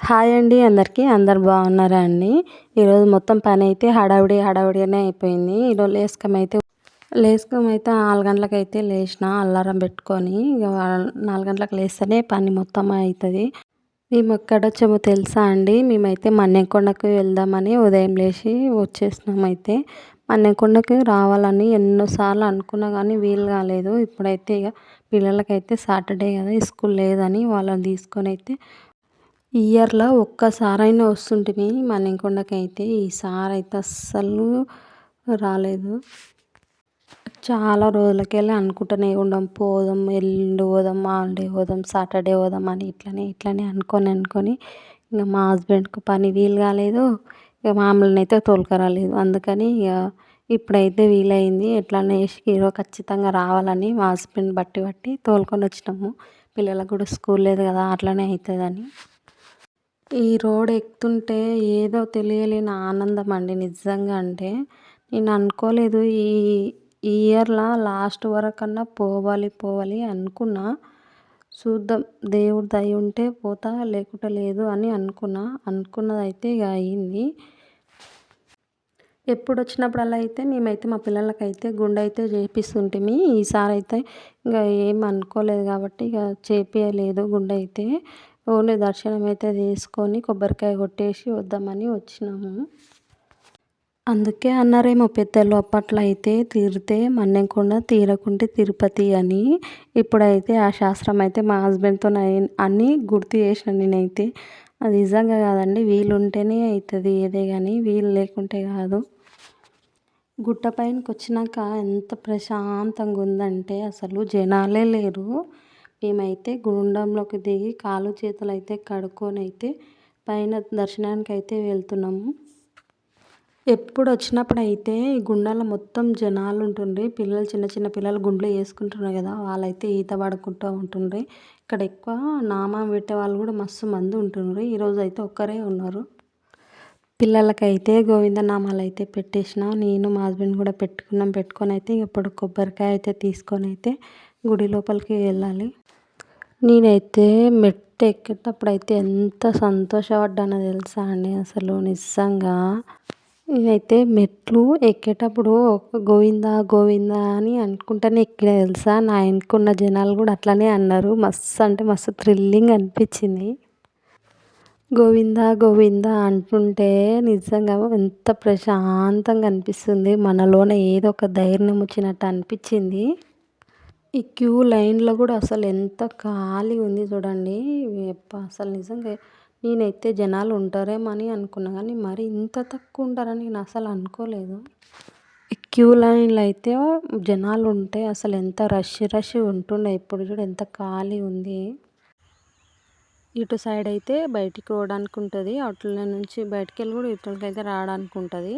Hi అండి అందరికీ. అందరు బాగున్నారా అండి? ఈరోజు మొత్తం పని అయితే హడావిడి హడావిడిగానే అయిపోయింది. ఈరోజు లేస్కం అయితే లేస్కం అయితే నాలుగు గంటలకు అయితే లేచిన అల్లారం పెట్టుకొని ఇక నాలుగు గంటలకు లేస్తేనే పని మొత్తం అవుతుంది మేము ఎక్కడొచ్చామో తెలుసా అండి? మేమైతే మన్నెకొండకు వెళ్దామని ఉదయం లేచి వచ్చేసినాం అయితే రావాలని ఎన్నోసార్లు అనుకున్నా కానీ వీలు కాలేదు. ఇప్పుడైతే ఇక పిల్లలకైతే సాటర్డే కదా స్కూల్ లేదని వాళ్ళని తీసుకొని అయితే ఇయర్లో ఒక్కసారైనా వస్తుంటిమి మన్నెంకొండకి అయితే ఈసారి అయితే అస్సలు రాలేదు. చాలా రోజులకెళ్ళి అనుకుంటూనే ఉండం. పోదాం ఎల్లుండి పోదాం మాల్డే పోదాం సాటర్డే పోదాం అని ఇట్లనే ఇట్లనే అనుకొని అనుకొని ఇంక మా హస్బెండ్కి పని వీలు కాలేదు. ఇక మామూలుని అయితే తోలుకరాలేదు అందుకని ఇక ఇప్పుడైతే వీలైంది. ఎట్లనే వేసి ఈరోజు ఖచ్చితంగా రావాలని మా హస్బెండ్ బట్టి బట్టి తోలుకొని వచ్చినాము. పిల్లలకు కూడా స్కూల్ లేదు కదా అట్లనే అవుతుందని ఈ రోడ్ ఎక్కుతుంటే ఏదో తెలియలేని ఆనందం అండి నిజంగా అంటే. నేను అనుకోలేదు ఈ ఇయర్లో లాస్ట్ వరకన్నా పోవాలి పోవాలి అనుకున్నా. చూద్దాం దేవుడు దయ ఉంటే పోతా లేకుంటే లేదు అని అనుకున్నా. అనుకున్నది అయితే ఇక అయింది. ఎప్పుడు వచ్చినప్పుడల్లా అయితే మేమైతే మా పిల్లలకైతే గుండె అయితే చేపిస్తుంటిమి. ఈసారి అయితే ఇంకా ఏం అనుకోలేదు కాబట్టి ఇక చేపించలేదు గుండె అయితే ఓన్లీ దర్శనం అయితే తీసుకొని కొబ్బరికాయ కొట్టేసి వద్దామని వచ్చినాము. అందుకే అన్నారేమో పెద్దలు అప్పట్లో అయితే తీరితే మన్నెంకుండా తీరకుంటే తిరుపతి అని. ఇప్పుడైతే ఆ శాస్త్రం అయితే మా హస్బెండ్తో అని గుర్తు చేసిన నేనైతే. అది నిజంగా కాదండి వీలు ఉంటేనే అవుతుంది ఏదే కానీ వీలు లేకుంటే కాదు. గుట్ట పైనకి వచ్చినాక ఎంత ప్రశాంతంగా ఉందంటే అసలు జనాలే లేరు. మేమైతే గుండంలోకి దిగి కాలు చేతులు అయితే కడుక్కొని అయితే పైన దర్శనానికి అయితే వెళ్తున్నాము. ఎప్పుడు వచ్చినప్పుడు అయితే ఈ గుండాల మొత్తం జనాలు ఉంటుండ్రి పిల్లలు చిన్న చిన్న పిల్లలు గుండ్లు వేసుకుంటున్నారు కదా వాళ్ళైతే ఈత పడుకుంటూ ఉంటుండ్రి. ఇక్కడ ఎక్కువ నామం పెట్టే వాళ్ళు కూడా మస్తు మంది ఉంటుండ్రి. ఈరోజు అయితే ఒక్కరే ఉన్నారు. పిల్లలకైతే గోవిందనామాలు అయితే పెట్టేసిన. నేను మా హస్బెండ్ కూడా పెట్టుకున్నాం. పెట్టుకొని అయితే ఇప్పుడు కొబ్బరికాయ అయితే తీసుకొని అయితే గుడి లోపలికి వెళ్ళాలి. నేనైతే మెట్టు ఎక్కేటప్పుడు అయితే ఎంత సంతోషపడ్డానో తెలుసా అండి అసలు నిజంగా. నేనైతే మెట్లు ఎక్కేటప్పుడు గోవిందా గోవిందా అని అనుకుంటూనే ఎక్కిన తెలుసా? నా వెనుకున్న జనాలు కూడా అట్లనే అన్నారు. మస్తు అంటే మస్తు థ్రిల్లింగ్ అనిపించింది. గోవిందా గోవిందా అంటుంటే నిజంగా ఎంత ప్రశాంతంగా అనిపిస్తుంది. మనలోనే ఏదో ఒక ధైర్యం వచ్చినట్టు అనిపించింది. ఈ క్యూ లైన్లో కూడా అసలు ఎంత ఖాళీ ఉంది చూడండి. అసలు నిజంగా నేనైతే జనాలు ఉంటారేమో అని అనుకున్నా కానీ మరి ఇంత తక్కువ ఉంటారని నేను అసలు అనుకోలేదు. ఈ క్యూ లైన్లో అయితే జనాలు ఉంటే అసలు ఎంత రష్ రష్ ఉంటుండే. ఇప్పుడు చూడు ఎంత ఖాళీ ఉంది. ఇటు సైడ్ అయితే బయటికి పోవడానికి ఉంటుంది అట్ల నుంచి బయటికి వెళ్ళి కూడా ఇటుకైతే రావడానికి ఉంటుంది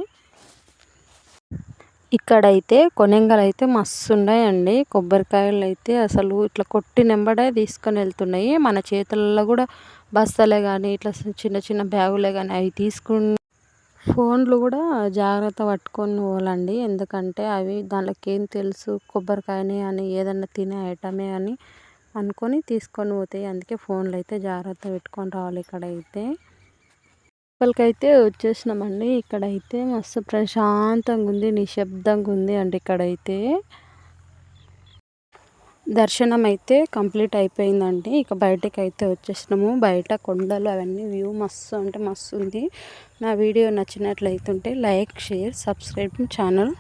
ఇక్కడైతే కొనెంగలు అయితే మస్తు ఉన్నాయండి కొబ్బరికాయలు అయితే అసలు ఇట్లా కొట్టి నెంబడే తీసుకొని వెళ్తున్నాయి. మన చేతులలో కూడా బస్తాలే కానీ ఇట్లా చిన్న చిన్న బ్యాగులే కానీ అవి తీసుకుని ఫోన్లు కూడా జాగ్రత్త పట్టుకొని పోవాలండి. ఎందుకంటే అవి దానికి ఏం తెలుసు కొబ్బరికాయని అని ఏదన్నా తినే ఐటమే అని అనుకొని తీసుకొని పోతాయి. అందుకే ఫోన్లు అయితే జాగ్రత్త పెట్టుకొని రావాలి ఇక్కడైతే. అయితే వచ్చేసినామండి. ఇక్కడైతే మస్తు ప్రశాంతంగా ఉంది నిశ్శబ్దంగా ఉంది అండి ఇక్కడైతే. దర్శనం అయితే కంప్లీట్ అయిపోయిందండి ఇక బయటకు అయితే వచ్చేసినాము. బయట కొండలు అవన్నీ వ్యూ మస్తు అంటే మస్తు ఉంది నా వీడియో నచ్చినట్లయితుంటే లైక్ షేర్ సబ్స్క్రైబ్ ఛానల్